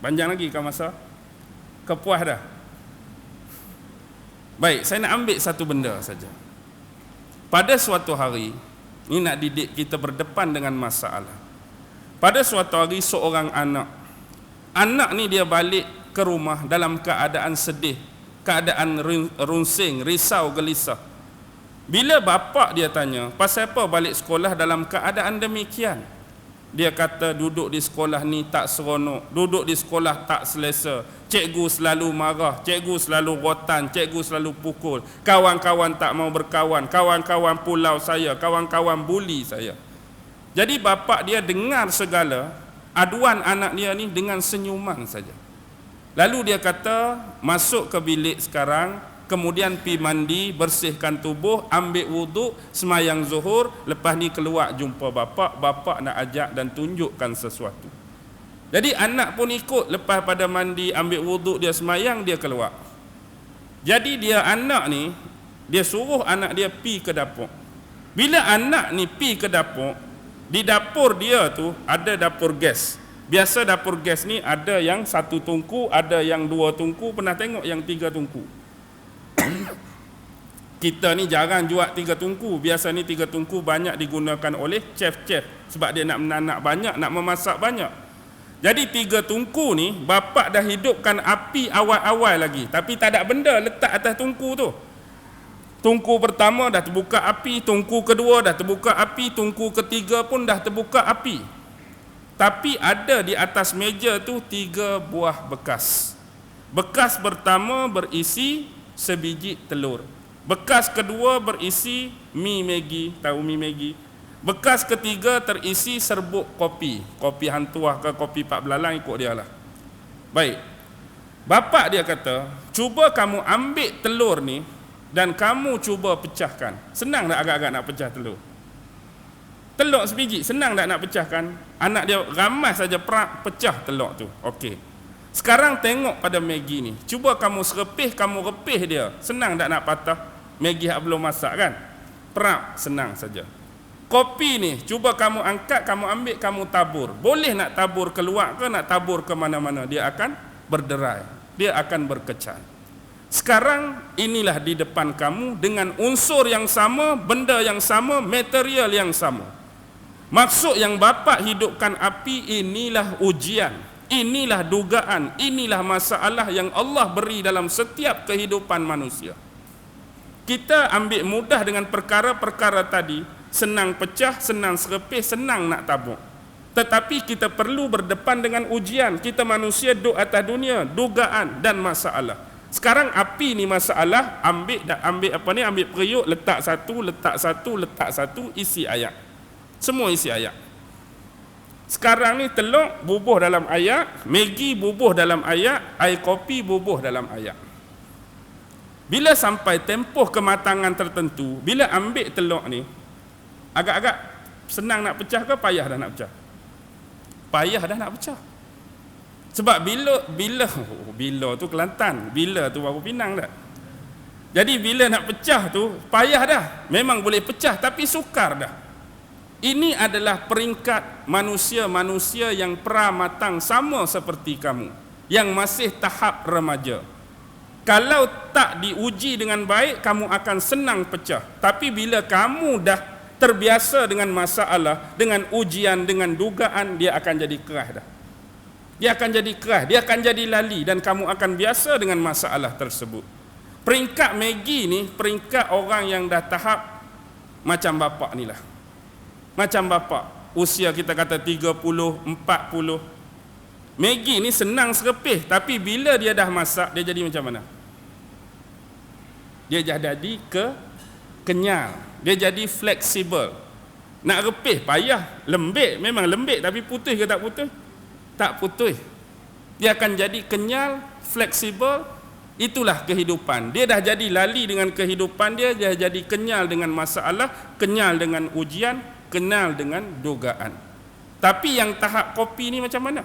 Panjang lagi kau masa? Kepuas dah? Baik, saya nak ambil satu benda saja. Pada suatu hari, ini nak didik kita berdepan dengan masalah. Pada suatu hari seorang anak, anak ni dia balik ke rumah dalam keadaan sedih, keadaan runsing, risau, gelisah. Bila bapa dia tanya, pasal apa balik sekolah dalam keadaan demikian? Dia kata duduk di sekolah ni tak seronok, duduk di sekolah tak selesa. Cikgu selalu marah, cikgu selalu rotan, cikgu selalu pukul. Kawan-kawan tak mau berkawan, kawan-kawan pulau saya, kawan-kawan buli saya. Jadi bapa dia dengar segala aduan anak dia ni dengan senyuman saja. Lalu dia kata, masuk ke bilik sekarang, kemudian pi mandi, bersihkan tubuh, ambil wuduk, semayang zuhur, lepas ni keluar jumpa bapa, bapa nak ajak dan tunjukkan sesuatu. Jadi anak pun ikut lepas pada mandi, ambil wuduk, dia semayang, dia keluar. Jadi dia anak ni, dia suruh anak dia pi ke dapur. Bila anak ni pi ke dapur, di dapur dia tu ada dapur gas. Biasa dapur gas ni ada yang satu tungku, ada yang dua tungku, pernah tengok yang tiga tungku. Kita ni jarang jual tiga tungku. Biasa ni tiga tungku banyak digunakan oleh chef-chef sebab dia nak menanak banyak nak memasak banyak. Jadi tiga tungku ni bapak dah hidupkan api awal-awal lagi. Tapi tak ada benda letak atas tungku tu. Tungku pertama dah terbuka api tungku kedua dah terbuka api tungku ketiga pun dah terbuka api. Tapi ada di atas meja tu tiga buah bekas. Bekas pertama berisi sebiji telur. Bekas kedua berisi mi Maggi, tahu mi Maggi. Bekas ketiga terisi serbuk kopi. Kopi hantuah ke kopi pak belalang ikut dia lah. Baik. Bapak dia kata, cuba kamu ambil telur ni dan kamu cuba pecahkan. Senang tak agak-agak nak pecah telur? Telur sebiji, senang tak nak pecahkan? Anak dia ramai saja perak pecah telur tu. Okey. Sekarang tengok pada Maggi ni. Cuba kamu serepih, kamu repih dia. Senang tak nak patah? Maggi yang belum masak kan? Perap, senang saja. Kopi ni, cuba kamu angkat, kamu ambil, kamu tabur. Boleh nak tabur keluar ke nak tabur ke mana-mana? Dia akan berderai. Dia akan berkecan. Sekarang inilah di depan kamu dengan unsur yang sama, benda yang sama, material yang sama. Maksud yang bapa hidupkan api inilah ujian. Inilah dugaan, inilah masalah yang Allah beri dalam setiap kehidupan manusia. Kita ambil mudah dengan perkara-perkara tadi, senang pecah, senang serepih, senang nak tabuk. Tetapi kita perlu berdepan dengan ujian. Kita manusia duduk atas dunia, dugaan dan masalah. Sekarang api ni masalah, ambil dah ambil apa ni, ambil periuk, letak satu, letak satu, letak satu, isi ayat. Semua isi ayat. Sekarang ni telur bubuh dalam ayak, Maggi bubuh dalam ayak, air kopi bubuh dalam ayak. Bila sampai tempoh kematangan tertentu, bila ambil telur ni, agak-agak senang nak pecah ke payah dah nak pecah? Payah dah nak pecah. Sebab bila bila oh, bila tu Kelantan, bila tu baru Pinang dah. Jadi bila nak pecah tu payah dah. Memang boleh pecah tapi sukar dah. Ini adalah peringkat manusia-manusia yang pramatang sama seperti kamu yang masih tahap remaja. Kalau tak diuji dengan baik, kamu akan senang pecah. Tapi bila kamu dah terbiasa dengan masalah, dengan ujian, dengan dugaan, dia akan jadi keras dah. Dia akan jadi keras, dia akan jadi lali dan kamu akan biasa dengan masalah tersebut. Peringkat Maggie ni, peringkat orang yang dah tahap macam bapak ni lah macam bapa usia kita kata 30 40 Maggi ni senang serepih tapi bila dia dah masak dia jadi macam mana? Dia jadi ke kenyal. Dia jadi fleksibel. Nak repih payah. Lembik memang lembik tapi putih ke tak putih? Tak putih. Dia akan jadi kenyal fleksibel. Itulah kehidupan. Dia dah jadi lali dengan kehidupan dia dia jadi kenyal dengan masalah kenyal dengan ujian kenal dengan dugaan. Tapi yang tahap kopi ni macam mana?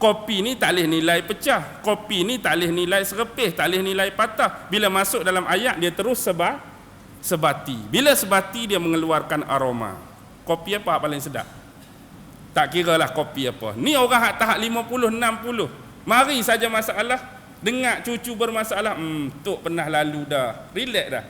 Kopi ni tak boleh nilai pecah. Kopi ni tak boleh nilai serepih, tak boleh nilai patah. Bila masuk dalam ayat dia terus sebah sebati. Bila sebati dia mengeluarkan aroma. Kopi apa paling sedap? Tak kira lah kopi apa. Ni orang hak tahap 50, 60. Mari saja masalah. Dengar cucu bermasalah. Hmm, tok pernah lalu dah. Relax dah.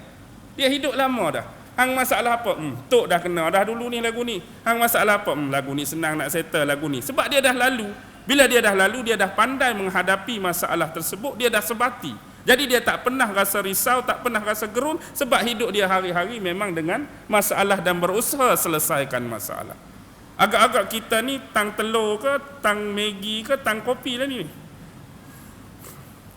Dia hidup lama dah. Hang masalah apa? Hmm, tok dah kena dah dulu ni lagu ni. Hang masalah apa? Hmm, lagu ni senang nak settle lagu ni. Sebab dia dah lalu. Bila dia dah lalu, dia dah pandai menghadapi masalah tersebut. Dia dah sebati. Jadi dia tak pernah rasa risau, tak pernah rasa gerun sebab hidup dia hari-hari memang dengan masalah dan berusaha selesaikan masalah. Agak-agak kita ni tang telur ke, tang Maggi ke, tang kopi lah ni.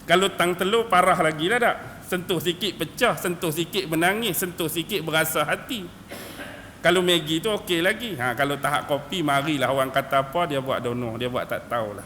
Kalau tang telur parah lagi lah tak? Sentuh sikit pecah, sentuh sikit menangis, sentuh sikit berasa hati. Kalau Maggi tu okey lagi. Ha, kalau tahap kopi, marilah orang kata apa, dia buat dono, dia buat tak tahulah.